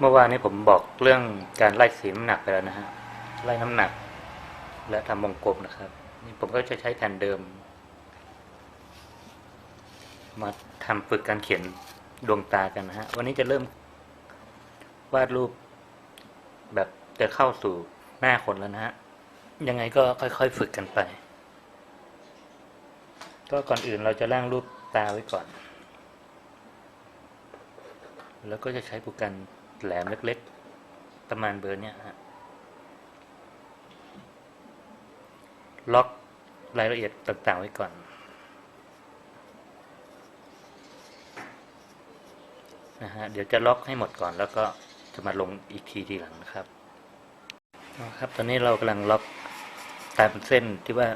เมื่อวานนี้ผมบอกเรื่องการไล่สีน้ำหนักไปแล้วนะฮะ ไล่น้ำหนัก และทำวงกลมนะครับ นี่ผมก็จะใช้แผ่นเดิม มาทำฝึกการเขียนดวงตากันนะฮะ วันนี้จะเริ่มวาดรูปแบบจะเข้าสู่หน้าคนแล้วนะฮะ ยังไงก็ค่อยๆฝึกกันไป ก็ก่อนอื่นเราจะร่างรูปตาไว้ก่อน แล้วก็จะใช้ปูกัน แหลมเล็กๆ ประมาณเบอร์เนี้ยฮะล็อกรายละเอียดต่างๆไว้ก่อน นะฮะ เดี๋ยวจะล็อกให้หมดก่อนแล้วก็จะมาลงอีกทีทีหลังนะครับนะครับ ตอนนี้เรากำลังล็อกตามเส้นที่ว่า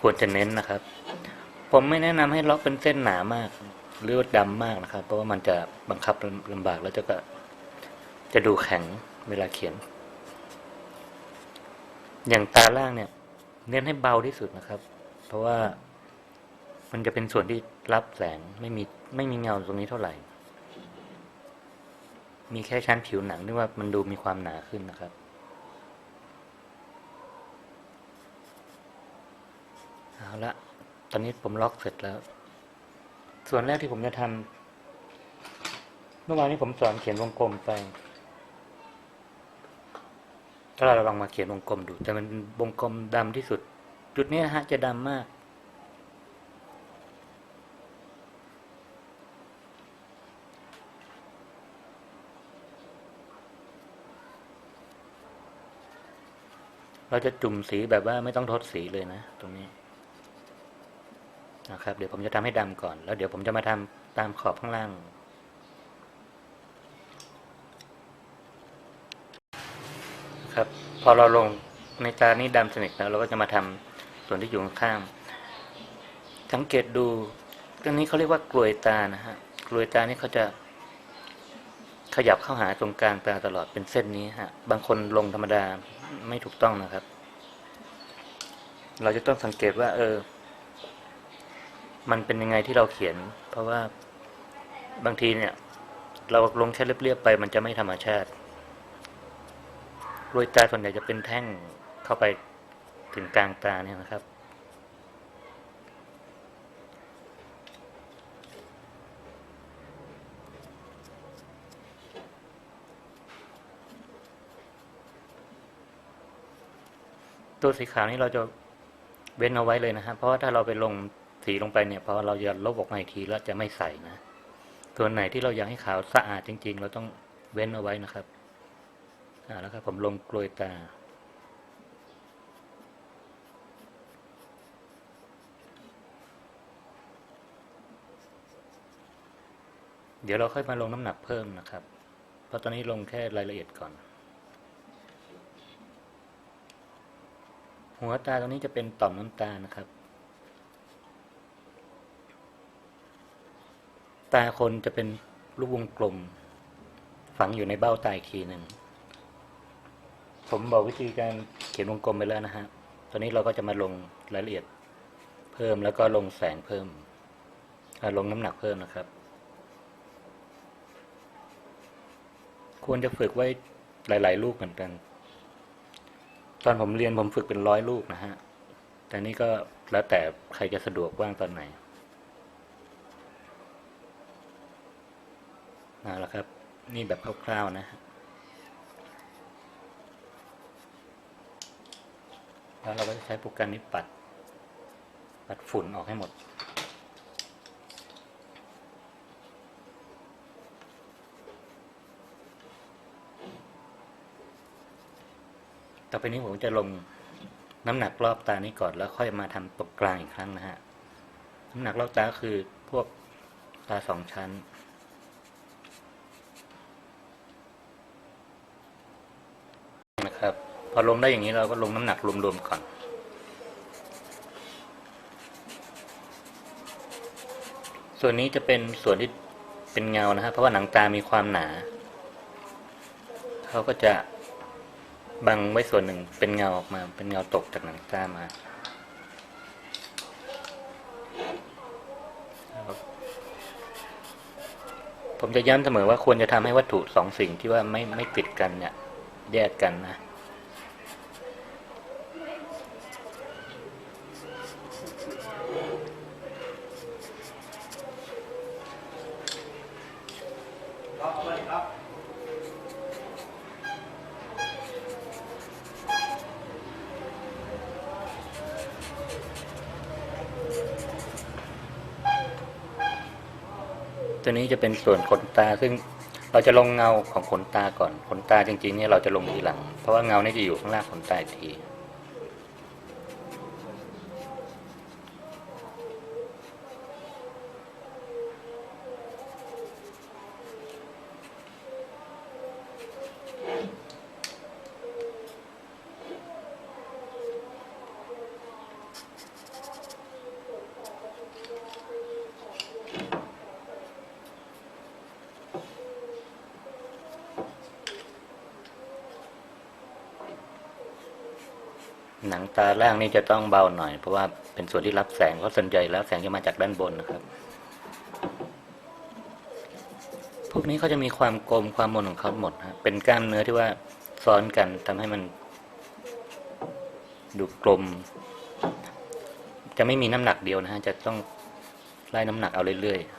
ควรจะเน้นนะครับ ผมไม่แนะนำให้ล็อกเป็นเส้นหนามาก หรือว่าดำมากนะครับ เพราะว่ามันจะบังคับลำบากแล้วจะก็ จะดูแข็งเวลาเขียน อย่างตาล่างเนี่ย เน้นให้เบาที่สุดนะครับ เพราะว่ามันจะเป็นส่วนที่รับแสงไม่มีไม่มีเงาตรงนี้เท่าไหร่ มีแค่ชั้นผิวหนังที่ว่ามันดูมีความหนาขึ้นนะครับเอาละตอนนี้ผมล็อกเสร็จแล้ว ส่วนแรกที่ผมจะทำเมื่อวานนี้ผมสอนเขียนวงกลมไป ถ้าเราลองมาเขียนวงกลมดู แต่มันวงกลมดำที่สุด จุดนี้นะฮะจะดำมาก เราจะจุ่มสีแบบว่าไม่ต้องทดสีเลยนะ ตรงนี้นะครับ เดี๋ยวผมจะทำให้ดำก่อน แล้วเดี๋ยวผมจะมาทำตามขอบข้างล่าง ครับ พอเราลงในตานี้ดำสนิทแล้วเราก็จะมาทำส่วนที่อยู่ข้างสังเกตดูตรงนี้เขาเรียกว่ากลวยตานะฮะกลวยตานี่เขาจะ ขยับเข้าหาตรงกลางตาตลอดเป็นเส้นนี้ฮะ บางคนลงธรรมดาไม่ถูกต้องนะครับ เราจะต้องสังเกตว่า เออ มันเป็นยังไงที่เราเขียน เพราะว่าบางทีเนี่ย เราลงแค่เรียบๆไป มันจะไม่ธรรมชาติ โรยตาส่วนใหญ่จะเป็นแท่งเข้าไปถึงกลางตาเนี่ยนะครับ ตัวสีขาวนี่เราจะเว้นเอาไว้เลยนะครับเพราะว่าถ้าเราไปลงสีลงไปเนี่ยพอเราจะลบออกมาอีกทีแล้วจะไม่ใส่นะส่วนไหนที่เราอยากให้ขาวสะอาดจริง ๆ เราต้องเว้นเอาไว้นะครับ แล้วครับผมลงกลวยตา เดี๋ยวเราค่อยมาลงน้ำหนักเพิ่มนะครับ เพราะตอนนี้ลงแค่รายละเอียดก่อน หัวตาตรงนี้จะเป็นต่อมน้ำตานะครับ ตาคนจะเป็นลูกวงกลม ฝังอยู่ในเบ้าตาอีกทีหนึ่ง ผมบอกวิธีการเขียนวงกลมไปแล้วนะฮะ ตอนนี้เราก็จะมาลงรายละเอียดเพิ่มแล้วก็ลงแสงเพิ่ม ลงน้ำหนักเพิ่มนะครับ ควรจะฝึกไว้หลาย ๆ ลูกเหมือนกัน ตอนผมเรียนผมฝึกเป็นร้อยลูกนะฮะ แต่นี่ก็แล้วแต่ใครจะสะดวกว่างตอนไหนเอาละครับ นี่แบบคร่าว ๆ นะฮะ แล้วเราก็จะใช้โปรแกรมนี้ปัด ปัดฝุ่นออกให้หมด ต่อไปนี้ผมจะลงน้ำหนักรอบตานี้ก่อนแล้วค่อยมาทำตรงกลางอีกครั้งนะฮะ น้ำหนักรอบตาคือพวกตาสองชั้น นะครับ พ อลงได้อย่างนี้เราก็ลงน้ำหนักรวมๆก่อน ส่วนนี้จะเป็นส่วนที่เป็นเงานะครับเพราะว่าหนังตามีความหนา เขาก็จะบังไว้ส่วนหนึ่งเป็นเงาออกมา เป็นเงาตกจากหนังตามาผมจะย้ำเสมอว่าควรจะทำให้วัตถุสองสิ่งที่ว่าไม่ไม่ติดกันเนี่ยแยกกันนะ ตัวนี้จะเป็นส่วนขนตาซึ่งเราจะลงเงาของขนตาก่อนขนตาจริงๆเนี่ยเราจะลงทีหลัง เพราะว่าเงานี่จะอยู่ข้างล่างขนตาอีกที หนังตาล่างนี่จะต้องเบาหน่อย เพราะว่าเป็นส่วนที่รับแสงเพราะส่วนใหญ่แล้วแสงจะมาจากด้านบนนะครับ พวกนี้เขาจะมีความกลมความมนของเขาหมดนะเป็นกล้ามเนื้อที่ว่าซ้อนกันทำให้มัน ดูกลม จะไม่มีน้ำหนักเดียวนะฮะจะต้องไล่น้ำหนักเอาเรื่อยๆ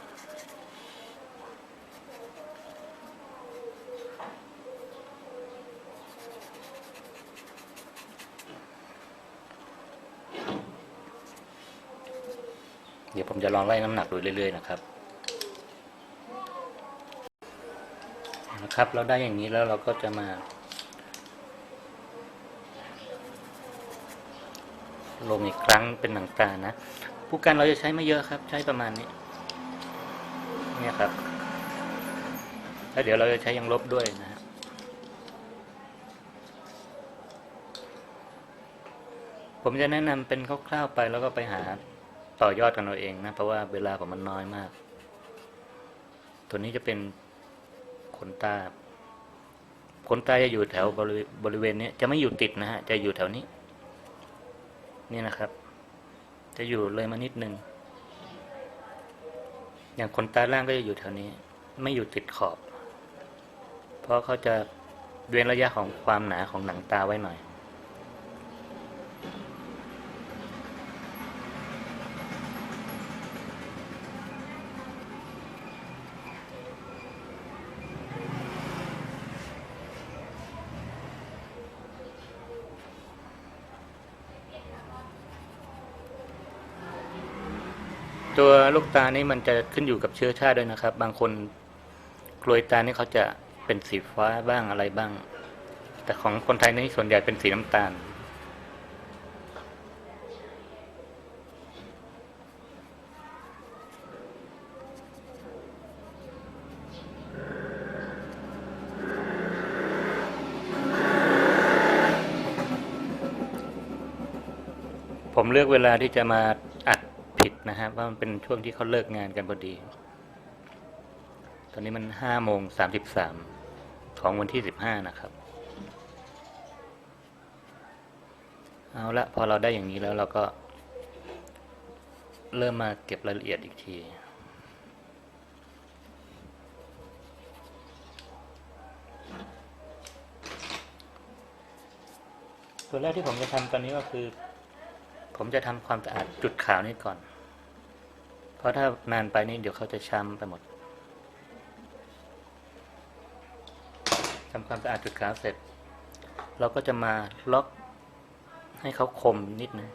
เดี๋ยว ผมจะลองไล่น้ำหนักดูเรื่อยๆนะครับนะครับ เราได้อย่างนี้แล้วเราก็จะมา ลงอีกครั้งเป็นหนังตานะผู้กันเราจะใช้ไม่เยอะครับ ใช้ประมาณนี้เนี่ยครับแล้วเดี๋ยวเราจะใช้ยังลบด้วยนะฮะผมจะแนะนำเป็นคร่าวๆไปแล้วก็ไปหา ต่อยอดกันเอาเองนะ เพราะว่าเวลาผมมันน้อยมาก ตัวนี้จะเป็นขนตาขนตาจะอยู่แถวบริเวณบริเวณนี้จะไม่อยู่ติดนะฮะ จะอยู่แถวนี้ นี่นะครับ จะอยู่เลยมานิดนึง อย่างขนตาล่างก็จะอยู่แถวนี้ ไม่อยู่ติดขอบ เพราะเขาจะเว้นระยะของความหนาของหนังตาไว้หน่อย ตัวลูกตานี่มันจะขึ้นอยู่กับเชื้อชาติด้วยนะครับ บางคนกลวยตานี่เขาจะเป็นสีฟ้าบ้างอะไรบ้าง แต่ของคนไทยนี่ส่วนใหญ่เป็นสีน้ำตาล ผมเลือกเวลาที่จะมา นะฮะว่ามันเป็นช่วงที่เขาเลิกงานกันพอดี ตอนนี้มันห้าโมงสามสิบสามของวันที่สิบห้านะครับ เอาละพอเราได้อย่างนี้แล้วเราก็ เริ่มมาเก็บรายละเอียดอีกทีส่วนแรกที่ผมจะทำตอนนี้ก็คือ ผมจะทำความสะอาดจุดขาวนี้ก่อน เพราะถ้านานไปนี่เดี๋ยวเขาจะช้ำไปหมดทำความสะอาดจุดขาวเสร็จ เราก็จะมาล็อกให้เขาคมนิดนึง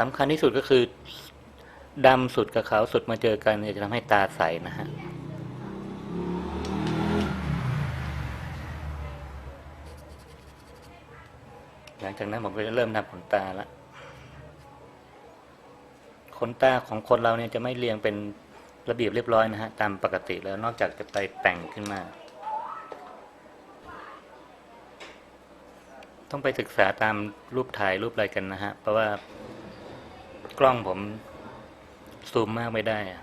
สำคัญที่สุดก็คือดำสุดกับขาวสุดมาเจอกันจะทำให้ตาใสนะฮะหลังจากนั้นผมก็จะเริ่มทำขนตาละ ขนตาของคนเราเนี่ยจะไม่เรียงเป็นระเบียบเรียบร้อยนะฮะตามปกติแล้วนอกจากจะไปแต่งขึ้นมา ต้องไปศึกษาตามรูปถ่ายรูปอะไรกันนะฮะเพราะว่ากล้องผมซูมมากไม่ได้อะ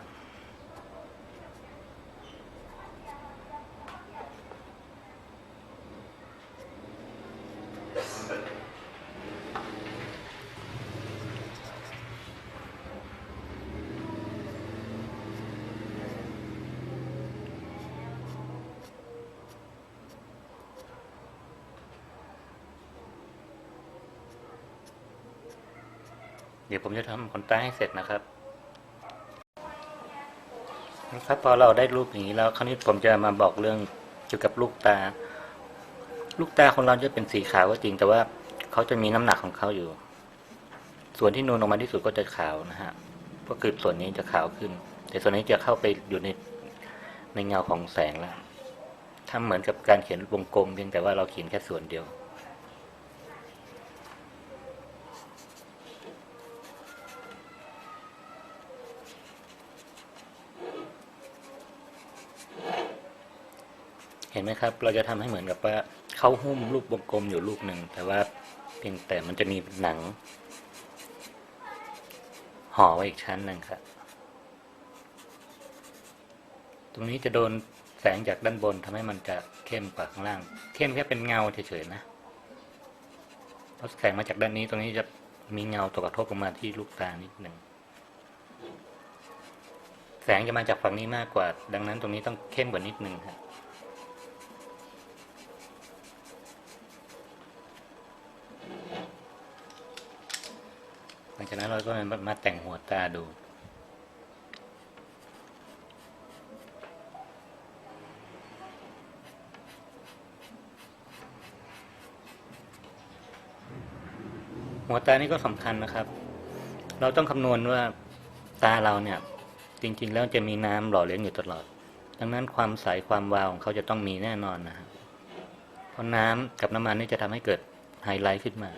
ดี๋ยวผมจะทำขนตาให้เสร็จนะครับนะครับพอเราได้รูปอย่างนี้แล้วคราวนี้ผมจะมาบอกเรื่องเกี่ยวกับลูกตา ลูกตาของเราจะเป็นสีขาวก็จริง แต่ว่าเขาจะมีน้ำหนักของเขาอยู่ ส่วนที่นูนออกมาที่สุดก็จะขาวนะฮะก็คือส่วนนี้จะขาวขึ้น แต่ส่วนนี้จะเข้าไปอยู่ในในเงาของแสงแล้วทำเหมือนกับการเขียนวงกลมเพียงแต่ว่าเราเขียนแค่ส่วนเดียว เห็นไหมครับ เราจะทำให้เหมือนกับว่าเขาหุ้มรูปวงกลมอยู่ลูกหนึ่ง แต่ว่าเพียงแต่มันจะมีหนัง ห่อไว้อีกชั้นหนึ่งครับ ตรงนี้จะโดนแสงจากด้านบนทำให้มันจะเข้มกว่าข้างล่าง เข้มแค่เป็นเงาเฉยๆนะเพราะแสงมาจากด้านนี้ตรงนี้จะมีเงาตกกระทบลงมาที่ลูกตานิดหนึ่งแสงจะมาจากฝั่งนี้มากกว่า ดังนั้นตรงนี้ต้องเข้มกว่านิดนึงครับ ลังจากนั้นเราก็มาแต่งหัวตาดูหัวตานี่ก็สำคัญนะครับ เราต้องคำนวณว่าตาเราเนี่ย จริง ๆ แล้วจะมีน้ำหล่อเลี้ยงอยู่ตลอด ดังนั้นความใสความวาวของเขาจะต้องมีแน่นอนนะครับเพราะน้ำกับน้ำมันนี่จะทำให้เกิดไฮไลท์ขึ้นมา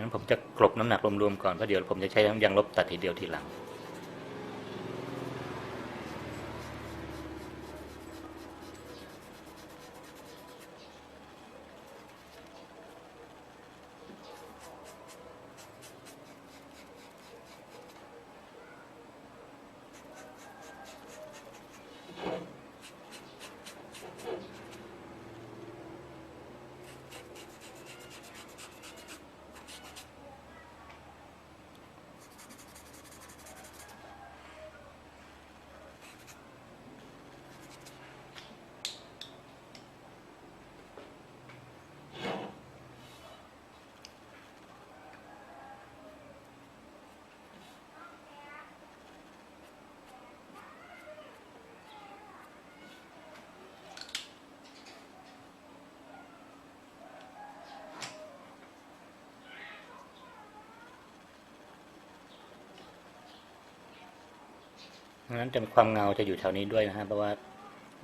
งั้นผมจะกลบน้ำหนักรวมๆก่อนเพราะเดี๋ยวผมจะใช้ยางลบตัดทีเดียวทีหลัง นั้นจะความเงาจะอยู่แถวนี้ด้วยนะฮะเพราะว่า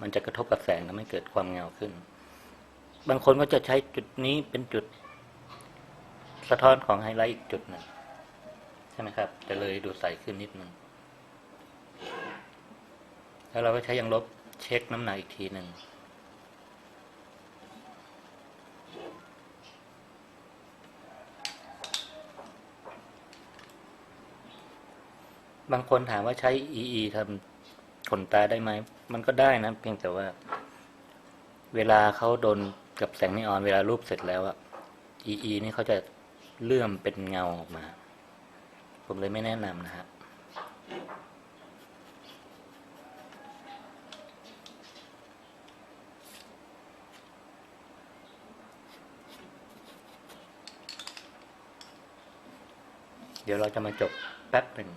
มันจะกระทบกับแสงทำให้เกิดความเงาขึ้น บางคนก็จะใช้จุดนี้เป็นจุด สะท้อนของไฮไลท์อีกจุดหนึ่งใช่ไหมครับ จะเลยดูใสขึ้นนิดนึงแล้วเราก็ใช้ยังลบเช็คน้ำหนักอีกทีหนึ่ง บางคนถามว่าใช้ EE ทำขนตาได้ไหม มันก็ได้นะ เพียงแต่ว่า เวลาเขาโดนกับแสงนีออนเวลารูปเสร็จแล้วอะ EE นี่เขาจะเลื่อมเป็นเงาออกมา ผมเลยไม่แนะนำนะฮะเดี๋ยวเราจะมาจบแป๊บหนึ่ง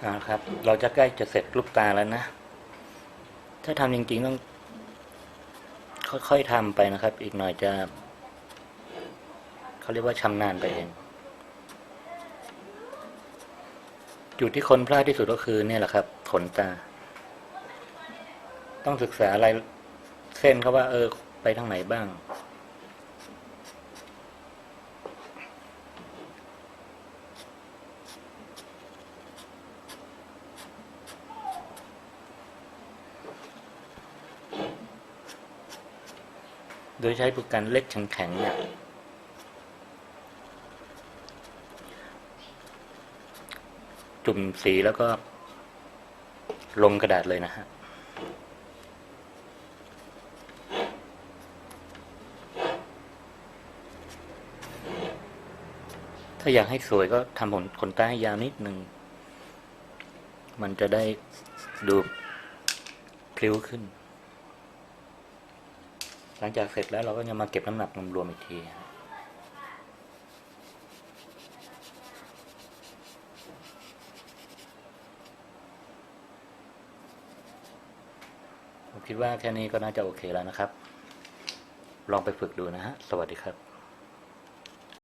เอาละครับ เราจะใกล้จะเสร็จรูปตาแล้วนะ ถ้าทำจริง ๆ ต้อง ค่อยๆทำไปนะครับ อีกหน่อยจะ เขาเรียกว่าชำนาญไปเองจุดที่คนพลาดที่สุดก็คือเนี่ยแหละครับ ขนตา ต้องศึกษาอะไรเส้นเขาว่า เออ ไปทางไหนบ้าง โดยใช้ปรแกรเล็กแข็งๆเนี่ยจุ่มสีแล้วก็ ลงกระดาษเลยนะฮะถ้าอยากให้สวยก็ทำขนขนตาให้ยาวนิดนึงมันจะได้ดูพลิ้วขึ้น หลังจากเสร็จแล้วเราก็จะมาเก็บน้ำหนักรวมๆอีกทีผมคิดว่าแค่นี้ก็น่าจะโอเคแล้วนะครับ ลองไปฝึกดูนะฮะ สวัสดีครับ